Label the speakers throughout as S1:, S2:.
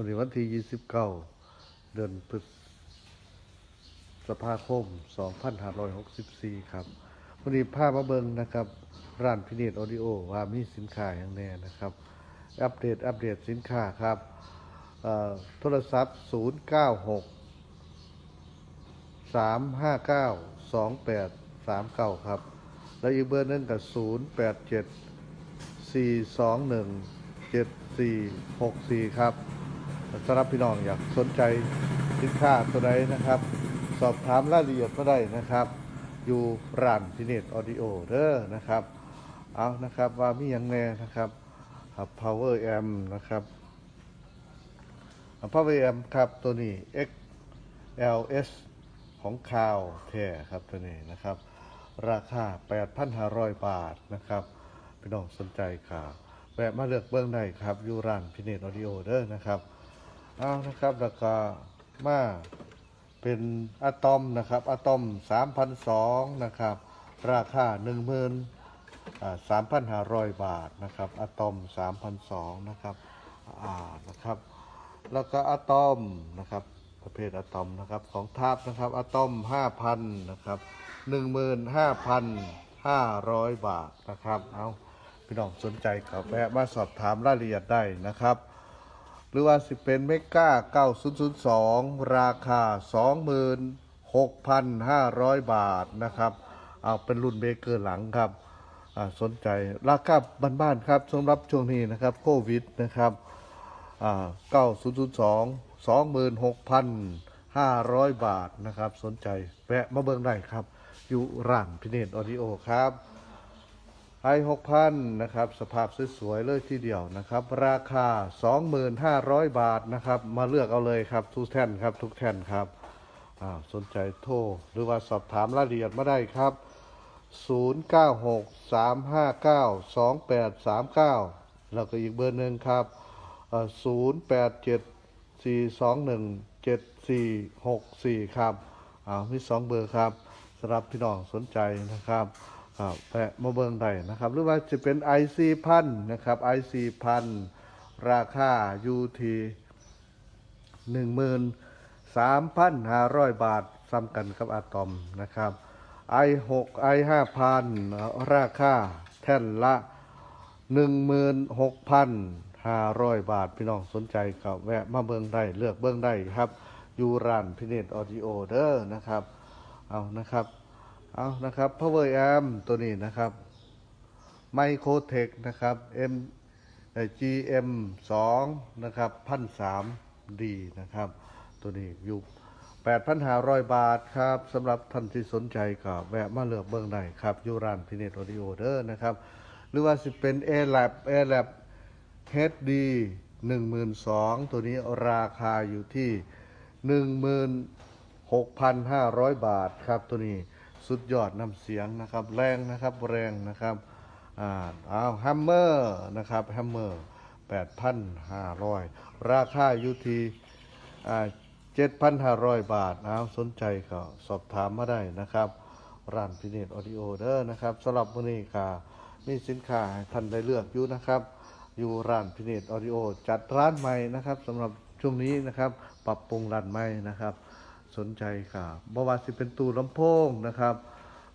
S1: วันนี้วันที่ 29 เดือนพฤษภาคม 2564 ครับวันนี้พามาเบิงนะครับ ร้านพิเนตออดิโอว่ามีสินค้าอย่างแน่นะครับ อัปเดต อัปเดตสินค้าครับโทรศัพท์ 096 359 2839 ครับ แล้วอีกเบอร์นึงกับ 087 421 7464 ครับ สำหรับพี่น้องอยากสนใจสินค้าตัวใดนะครับ สอบถามรายละเอียดก็ได้นะครับ อยู่ร้านพิเนตออดิโอเด้อนะครับ เอานะครับว่ามีอย่างแน่นะครับครับ power amp นะครับ power amp ครับตัวนี้ XLS ของคาวแท้ครับตัวนี้นะครับ ราคา 8,500 บาทนะครับพี่น้องสนใจค่ะแวะมาเลือกเบื้องได้ครับอยู่ร้านพิเนตออดิโอเด้อนะครับ เอานะครับแล้วก็มาเป็นอะตอมนะครับอะตอม3,002นะครับ ราคา13,500 บาทนะครับอะตอม3,002นะครับอ่านะครับ แล้วก็อะตอมนะครับประเภทอะตอมนะครับของทาบนะครับอะตอม5,000นะครับ15,500 บาทนะครับเอาพี่น้องสนใจก็แวะมาสอบถามรายละเอียดได้นะครับ หรือว่าสิเป็นเมก้า9002 ราคา 26,500 บาทนะครับเอาเป็นรุ่นเบเกอร์หลังครับสนใจราคาบ้านๆครับสำหรับช่วงนี้นะครับโควิดนะครับ9002 26,500 บาทนะครับ สนใจแวะมาเบิ่งได้ครับ อยู่ร้านพิเนตออดิโอครับ ไอหกพันนะครับ สภาพสวยๆเลยทีเดียวนะครับ ราคา 2,500 บาทนะครับ มาเลือกเอาเลยครับทุกแท่นครับทุกแท่นครับอ่าสนใจโทรหรือว่าสอบถามรายละเอียดมาได้ครับ 0963592839 แล้วก็อีกเบอร์หนึ่งครับเอ่อ0874217464 ครับอ่ามีสองเบอร์ครับสำหรับพี่น้องสนใจนะครับ ครับแปะมาเบิงได้นะครับ หรือว่าจะเป็น IC พันนะครับ IC พันราคาอยู่ที่หนึ่งหมื่นสามพันห้าร้อยบาทซ้ำกันกับอะตอมนะครับ i6 i5 พันราคาแท่นละหนึ่งหมื่นหกพันห้าร้อยบาท พี่น้องสนใจก็แวะมาเบิงได้เลือกเบิงได้ครับ อยู่ร้านพิเนตออดิโอเด้อนะครับ เอานะครับ เอานะครับ power amp ตัวนี้นะครับ Microtech นะครับ M เอ่อ GM 2นะครับพันสามดีนะครับ ตัวนี้อยู่8,500 บาทครับสำหรับท่านที่สนใจก็แวะมาเลือกเบื้องได้ครับยูร้านพิเนตออดิโอเด้อนะครับ หรือว่าสิเป็น a l a b a l a b HD 12,000 ตัวนี้ราคาอยู่ที่ 16,500 บาทครับตัวนี้ สุดยอดน้ำเสียงนะครับ แรงนะครับแรงนะครับอ่าเอาแฮมเมอร์นะครับแฮมเมอร์8,500 ราคาอยู่ที่อ่า7,500 บาทเอาสนใจก็สอบถามมาได้นะครับร้านพิเนตออดิโอเด้อนะครับสำหรับวันนี้ค่ะมีสินค้าให้ท่านได้เลือกอยู่นะครับ อยู่ร้านพิเนตออดิโอจัดร้านใหม่นะครับสำหรับช่วงนี้นะครับ ปรับปรุงร้านใหม่นะครับ สนใจค่ะบ่ว่าสิเป็นตู้ลำโพงนะครับ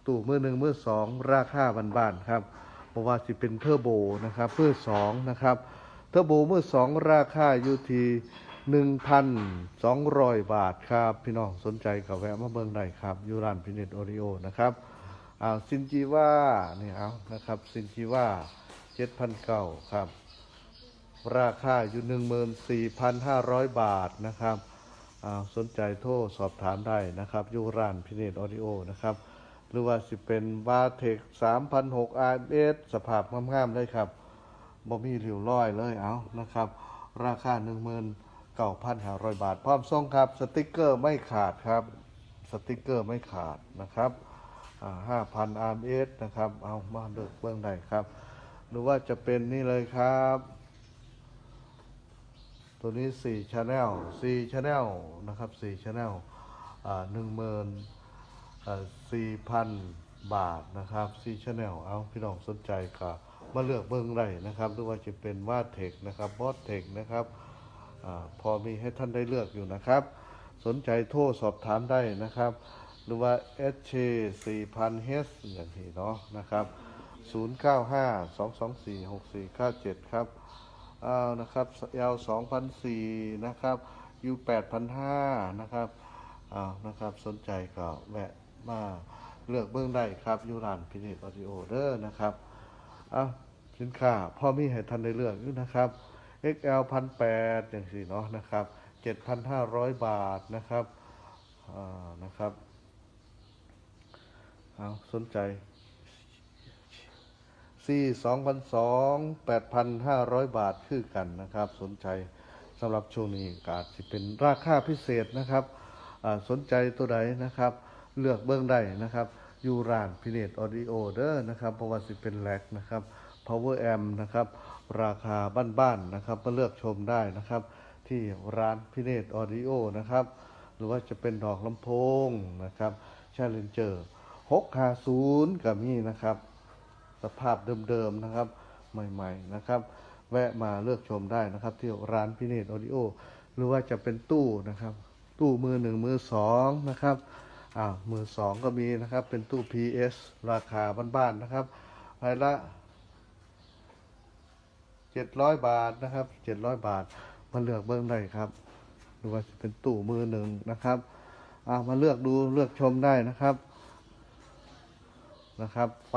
S1: ตู้มือหนึ่งมือสองราคาบ้านๆครับบ่ว่าสิเป็นเทอร์โบนะครับมือสองนะครับเทอร์โบมือสองราคาอยู่ที่หนึ่งพันสองร้อยบาทครับ พี่น้องสนใจก็แวะมาเบิ่งได้ครับยูร้านพิเนตโอริโอนะครับอ้าวซินจีว่านี่เอานะครับซินจีว่าเจ็ดพันเก้าครับ ราคาอยู่14,500บาทนะครับ สนใจโทรสอบถามได้นะครับอยู่ร้านพิเนตออดิโอนะครับ หรือว่าสิเป็นบาเทค3,600 RMS สภาพงามๆเลยครับบ่มีริ้วร้อยเลยเอานะครับ ราคา19,500บาท พร้อมส่งครับ สติกเกอร์ไม่ขาดครับ สติกเกอร์ไม่ขาดนะครับอ่า5,000 RMS นะครับ เอามาเลือกเบื้องได้ครับ หรือว่าจะเป็นนี่เลยครับ ตัวนี้4 Channel 4 Channel นะครับ4 Channel อ่า14,000บาทนะครับ4 Channel เอาพี่น้องสนใจก็มาเลือกเบิ่งได้นะครับหรือว่าจะเป็นว่าเทคนะครับบอสเทคนะครับอพอมีให้ท่านได้เลือกอยู่นะครับ สนใจโทรสอบถามได้นะครับ หรือว่า SC 4000 h อย่างที่เนาะนะครับ 095 224 6497 ครับ อานะครับ L 2004นะครับ U 8005นะครับเอานะครับสนใจก็แวะมาเลือกเบื้องได้ครับยูรานพินิจออดิโอเดอร์นะครับเอาสินค้าพ่อมีให้ท่านได้เลือกอยู่นะครับ XL 1008อย่างสี่เนาะนะครับ7,500 บาทนะครับอ่านะครับเอาสนใจ สี่สองพันสองแปดพันห้าร้อยบาทคือกันนะครับ สนใจสำหรับช่วงนี้กาจจะเป็นราคาพิเศษนะครับสนใจตัวใดนะครับ เลือกเบื้องได้นะครับอยูรานพิเนตออดิโอเดอร์นะครับเพราะว่าสิเป็นแลกนะครับ power amp นะครับ ราคาบ้านๆนะครับมาเลือกชมได้นะครับ ที่ร้านพิเนตออดิโอนะครับ หรือว่าจะเป็นดอกลำโพงนะครับชาเลนเจอร์650กับมีนะครับ สภาพเดิมๆนะครับ ใหม่ๆนะครับ แวะมาเลือกชมได้นะครับที่ร้านพิเนตออดิโอหรือว่าจะเป็นตู้นะครับ ตู้มือหนึ่งมือสองนะครับอ่ามือสองก็มีนะครับ เป็นตู้ PS ราคาบ้านๆนะครับรายละ700บาทนะครับ700บาทมาเลือกเบิ้งได้ครับ หรือว่าจะเป็นตู้มือหนึ่งนะครับอ่ามาเลือกดูเลือกชมได้นะครับ นะครับ ไฟ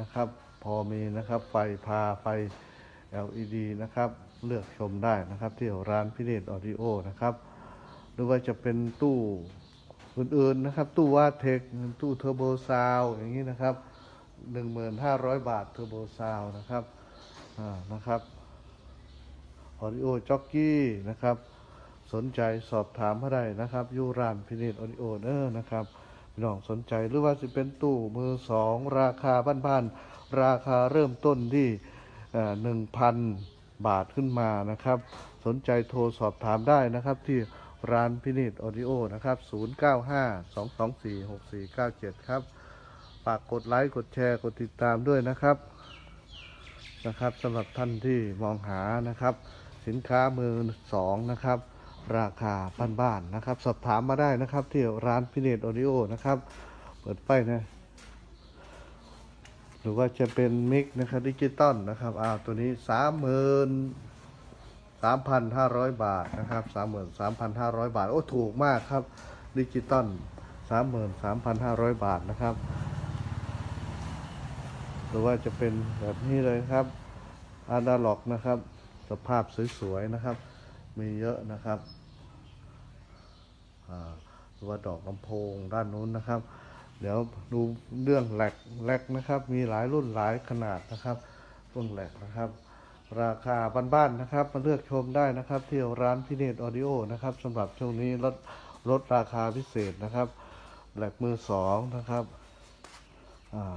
S1: นะครับ พอมีนะครับ ไฟพาไฟ LED นะครับ เลือกชมได้นะครับ ที่ร้านพิเรศออดิโอนะครับ หรือว่าจะเป็นตู้อื่นๆนะครับ ตู้วาเทคตู้เทอร์โบซาวอย่างนี้นะครับ 1,500 บาทเทอร์โบซาวนะครับอ่านะครับออดิโอจ็อกกี้นะครับ สนใจสอบถามมาได้นะครับอยูร้านพิเรศออดิโอเนอร์นะครับ พี่น้องสนใจหรือว่าจะเป็นตู้มือสองราคาบ้านๆราคาเริ่มต้นที่หนึ่งพันบาทขึ้นมานะครับ สนใจโทรสอบถามได้นะครับที่ร้านพินิจออดิโอนะครับ 0952246497 ครับ ฝากกดไลค์กดแชร์กดติดตามด้วยนะครับนะครับสำหรับท่านที่มองหานะครับ สินค้ามือสองนะครับ ราคาบ้านๆนะครับ สอบถามมาได้นะครับที่ร้านพิเนตออดิโอนะครับ เปิดไฟนะ หรือว่าจะเป็นมิกนะครับดิจิตอลนะครับอ้าวตัวนี้สามหมื่นสามพันห้าร้อยบาทนะครับสามหมื่นสามพันห้าร้อยบาท โอ้ ถูกมากครับ ดิจิตอลสามหมื่นสามพันห้าร้อยบาทนะครับ หรือว่าจะเป็นแบบนี้เลยครับอะดาล็อกนะครับ สภาพสวยๆนะครับ มีเยอะนะครับหรือว่าดอกลำโพงด้านนู้นนะครับ เดี๋ยวดูเรื่องแหลกแหลกนะครับ มีหลายรุ่นหลายขนาดนะครับรุ่นแหลกนะครับ ราคาบ้านๆนะครับ มาเลือกชมได้นะครับ ที่ร้านพิเนตออดิโอนะครับสำหรับช่วงนี้ลดลดราคาพิเศษนะครับแหลกมือสองนะครับ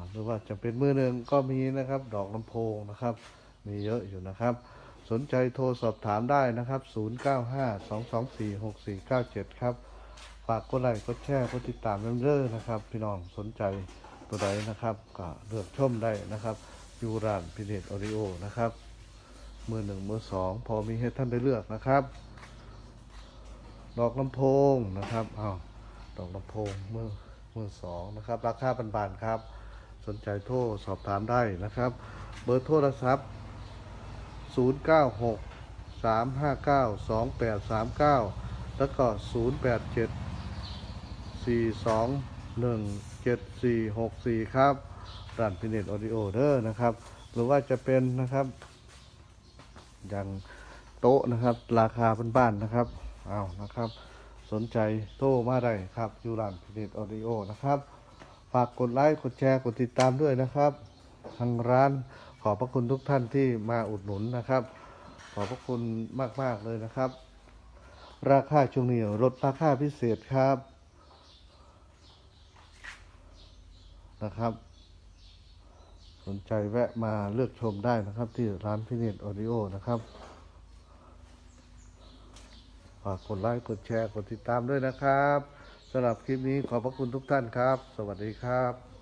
S1: หรือว่าจะเป็นมือหนึ่งก็มีนะครับ ดอกลำโพงนะครับ มีเยอะอยู่นะครับ สนใจโทรสอบถามได้นะครับ 0952246497 ครับ ฝากกดไลค์ กดแชร์ กดติดตามเรื่อยๆนะครับ พี่น้องสนใจตัวใดนะครับ ก็เลือกชมได้นะครับยูรานพิเนตออริโอนะครับ มือหนึ่งมือสองพอมีให้ท่านได้เลือกนะครับ ดอกลำโพงนะครับอ้าวดอกลำโพงมือมือสองนะครับ ราคาบานๆครับ สนใจโทรสอบถามได้นะครับ เบอร์โทรศัพท์ 096 359 2839 แล้วก็ 087 421 7464 ครับร้านพิเนตออดิโอเดอร์นะครับ หรือว่าจะเป็นนะครับอย่างโต๊ะนะครับราคาบ้านๆนะครับเอานะครับ สนใจโต้มาได้ครับอยูร้านพิเนตออดิโอนะครับ ฝากกดไลค์กดแชร์กดติดตามด้วยนะครับ ทางร้าน อบพระคุณทุกท่านที่มาอุดหนุนนะครับ ขอบพระคุณมาก ๆ เลยนะครับ ราคาช่วงนี้ลดราคาพิเศษครับนะครับ สนใจแวะมาเลือกชมได้นะครับ ที่ร้านพิเนตออดิโอนะครับฝากกดไลค์กดแชร์กดติดตามด้วยนะครับสำหรับคลิปนี้ขอบพระคุณทุกท่านครับ สวัสดีครับ